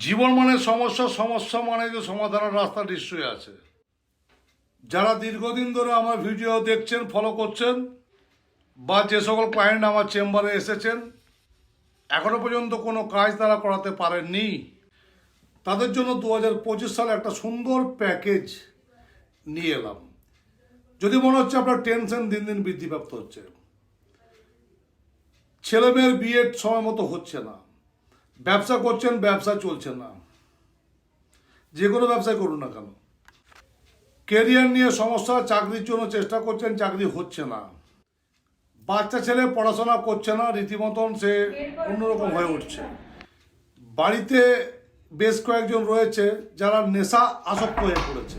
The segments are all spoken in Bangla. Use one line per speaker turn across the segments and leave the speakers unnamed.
জীবন মানে সমস্যা সমস্যা মানে যে সমাধানের রাস্তা নিশ্চয়ই আছে। যারা দীর্ঘদিন ধরে আমার ভিডিও দেখছেন ফলো করছেন, বা যে সকল ক্লায়েন্ট আমার চেম্বারে এসেছেন, এখনও পর্যন্ত কোনো কাজ তারা করাতে পারেননি, তাদের জন্য দু হাজার পঁচিশ সালে একটা সুন্দর প্যাকেজ নিয়ে এলাম। যদি মনে হচ্ছে আপনার টেনশন দিন দিন বৃদ্ধিপ্রাপ্ত হচ্ছে। ছেলেমেয়ের বিয়ে সময় মতো হচ্ছে না। ব্যবসা করছেন, ব্যবসা চলছে না। যে কোনো ব্যবসায় করুন না কেন। কেরিয়ার নিয়ে সমস্যা, চাকরির জন্য চেষ্টা করছেন, চাকরি হচ্ছে না। বাচ্চা ছেলে পড়াশোনা করছে না, রীতিমতন সে অন্যরকম হয়ে উঠছে। বাড়িতে বেশ কয়েকজন রয়েছে যারা নেশা আসক্ত হয়ে পড়েছে।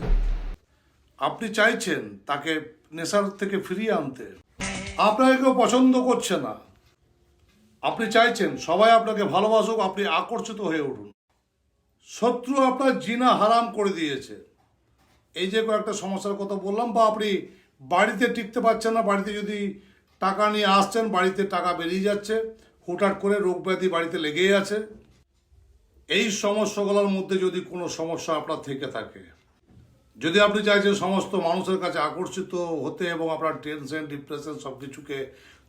আপনি চাইছেন তাকে নেশার থেকে ফিরিয়ে আনতে। আপনাকে কেউ পছন্দ করছে না। আপনি চাইছেন সবাই আপনাকে ভালোবাসুক, আপনি আকর্ষিত হয়ে উঠুন। শত্রু আপনার জিনা হারাম করে দিয়েছে। এই যে কয়েকটা সমস্যার কথা বললাম, বা আপনি বাড়িতে টিকতে পারছেন না, বাড়িতে যদি টাকা নিয়ে আসছেন, বাড়িতে টাকা বেরিয়ে যাচ্ছে, হুটহাট করে রোগ ব্যাধি বাড়িতে লেগেই আছে। এই সমস্যাগুলোর মধ্যে যদি কোনো সমস্যা আপনার থেকে থাকে, যদি আপনি চাইছেন সমস্ত মানুষের কাছে আকর্ষিত হতে এবং আপনার টেনশন ডিপ্রেশন সব কিছুকে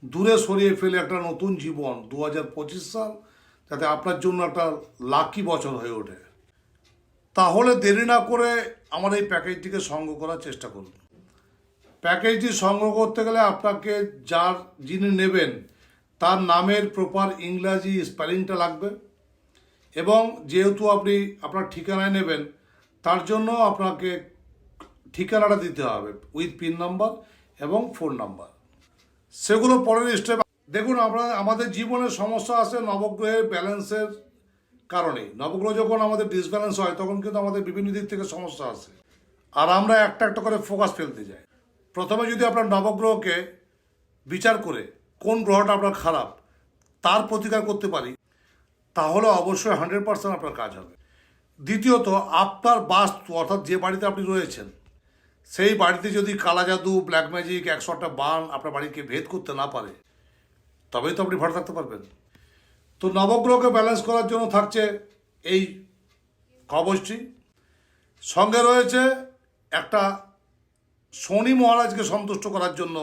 দূরে সরিয়ে ফেলে একটা নতুন জীবন দু হাজার পঁচিশ সাল, যাতে আপনার জন্য একটা লাকি বছর হয়ে ওঠে। তাহলে দেরি না করে আমার এই প্যাকেজটিকে সংগ্রহ করার চেষ্টা করুন। প্যাকেজটি সংগ্রহ করতে গেলে আপনাকে যার যিনি নেবেন, তার নামের প্রপার ইংরাজি স্পেলিংটা লাগবে এবং যেহেতু আপনি আপনার ঠিকানায় নেবেন, তার জন্য আপনাকে ঠিকানাটা দিতে হবে উইথ পিন নাম্বার এবং ফোন নাম্বার সেগুলো পরের স্টেপ দেখুন, আমরা আমাদের জীবনে সমস্যা আসে নবগ্রহের ব্যালেন্সের কারণে। নবগ্রহ যখন আমাদের ডিসব্যালেন্স হয়, তখন কিন্তু আমাদের বিভিন্ন দিক থেকে সমস্যা আসে আর আমরা একটা একটা করে ফোকাস ফেলতে যাই। প্রথমে যদি আপনার নবগ্রহকে বিচার করে কোন গ্রহটা আপনার খারাপ, তার প্রতিকার করতে পারি, তাহলে অবশ্যই হান্ড্রেড পার্সেন্ট আপনার কাজ হবে। দ্বিতীয়ত, আপনার বাস্তু, অর্থাৎ যে বাড়িতে আপনি রয়েছেন সেই বাড়িতে যদি কালা জাদু ব্ল্যাক ম্যাজিক একশো একটা বান আপনার বাড়িকে ভেদ করতে না পারে, তবেই তো আপনি ভালো থাকতে পারবেন। তো নবগ্রহকে ব্যালেন্স করার জন্য থাকছে এই কবচটি। সঙ্গে রয়েছে একটা শনি মহারাজকে সন্তুষ্ট করার জন্য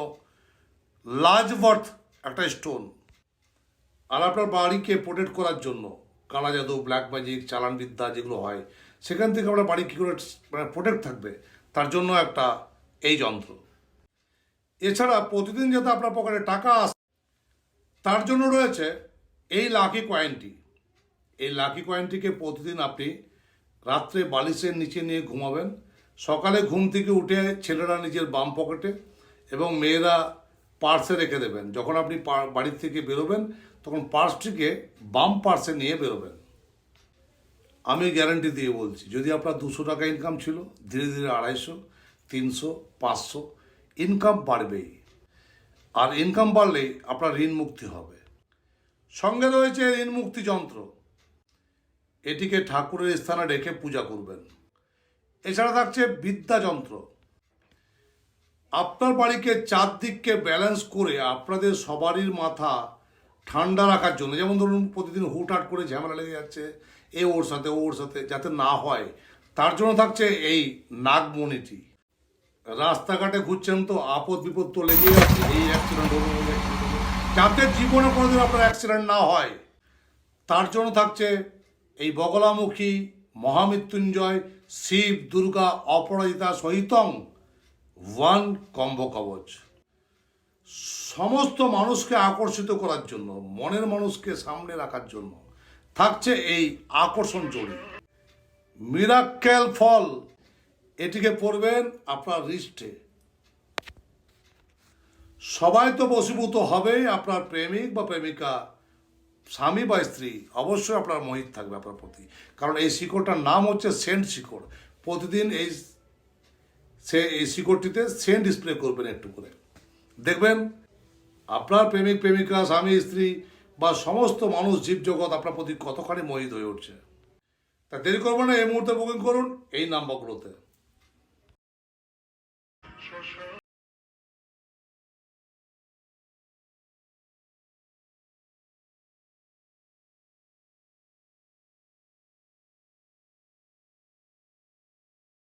লাজবর্থ একটা স্টোন আর আপনার বাড়িকে প্রোটেক্ট করার জন্য কালা জাদু ব্ল্যাক ম্যাজিক চালানবিদ্যা যেগুলো হয়, সেখান থেকে আপনার বাড়ি কী করে মানে প্রোটেক্ট থাকবে? তার জন্য একটা এই যন্ত্র। এছাড়া প্রতিদিন যাতে আপনার পকেটে টাকা আসে, তার জন্য রয়েছে এই লাকি কয়েনটি এই লাকি কয়েনটিকে প্রতিদিন আপনি রাত্রে বালিশের নিচে নিয়ে ঘুমাবেন। সকালে ঘুম থেকে উঠে ছেলেরা নিজের বাম পকেটে এবং মেয়েরা পার্সে রেখে দেবেন। যখন আপনি বাড়ির থেকে বেরোবেন, তখন পার্সটিকে বাম পার্সে নিয়ে বেরোবেন। আমি গ্যারান্টি দিয়ে বলছি, যদি আপনার দুশো টাকা ইনকাম ছিল, ধীরে ধীরে আড়াইশো, তিনশো, পাঁচশো ইনকাম বাড়বেই। আর ইনকাম বাড়লেই আপনার ঋণ মুক্তি হবে। সঙ্গে রয়েছে ঋণ মুক্তি যন্ত্র। এটিকে ঠাকুরের স্থানে রেখে পূজা করবেন। এছাড়া থাকছে বিদ্যা যন্ত্র। আপনার বাড়িকে চারদিককে ব্যালেন্স করে আপনাদের সবারই মাথা ঠান্ডা রাখার জন্য, যেমন ধরুন প্রতিদিন হুটহাট করে ঝামেলা লেগে যাচ্ছে এ ওর সাথে ওর সাথে যাতে না হয়, তার জন্য থাকছে এই নাগমণিটি রাস্তাঘাটে ঘুরছেন তো আপদ বিপদ তো লেগেই আছে, এই অ্যাক্সিডেন্ট হলো। যাতে জীবনে কোনোদিন আপনার অ্যাক্সিডেন্ট না হয়, তার জন্য থাকছে এই বগলামুখী মহামৃত্যুঞ্জয়, শিব, দুর্গা, অপরাজিতা সহিতং ওয়ান কম্ব কবচ সমস্ত মানুষকে আকর্ষিত করার জন্য, মনের মানুষকে সামনে রাখার জন্য থাকছে এই আকর্ষণ জড়ি। মিরাক্কেল ফল এটিকে পড়বেন আপনার রিস্টে সবাই তো বশীভূত হবেই আপনার প্রেমিক বা প্রেমিকা, স্বামী বা স্ত্রী। অবশ্যই আপনার মোহিত থাকবে আপনার প্রতি। কারণ এই শিকড়টার নাম হচ্ছে সেন্ট শিকড়। প্রতিদিন এই সে, এই শিকড়টিতে সেন্ট স্প্রে করবেন একটু করে। দেখবেন, আপনার প্রেমিক, প্রেমিকা, স্বামী, স্ত্রী বা সমস্ত মানুষ জীবজগৎ আপনার প্রতি কতখানি মোহিত হয়ে উঠছে। তা দেরি করব না, এই মুহূর্তে বুকিং করুন, এই নাম্বারগুলোতে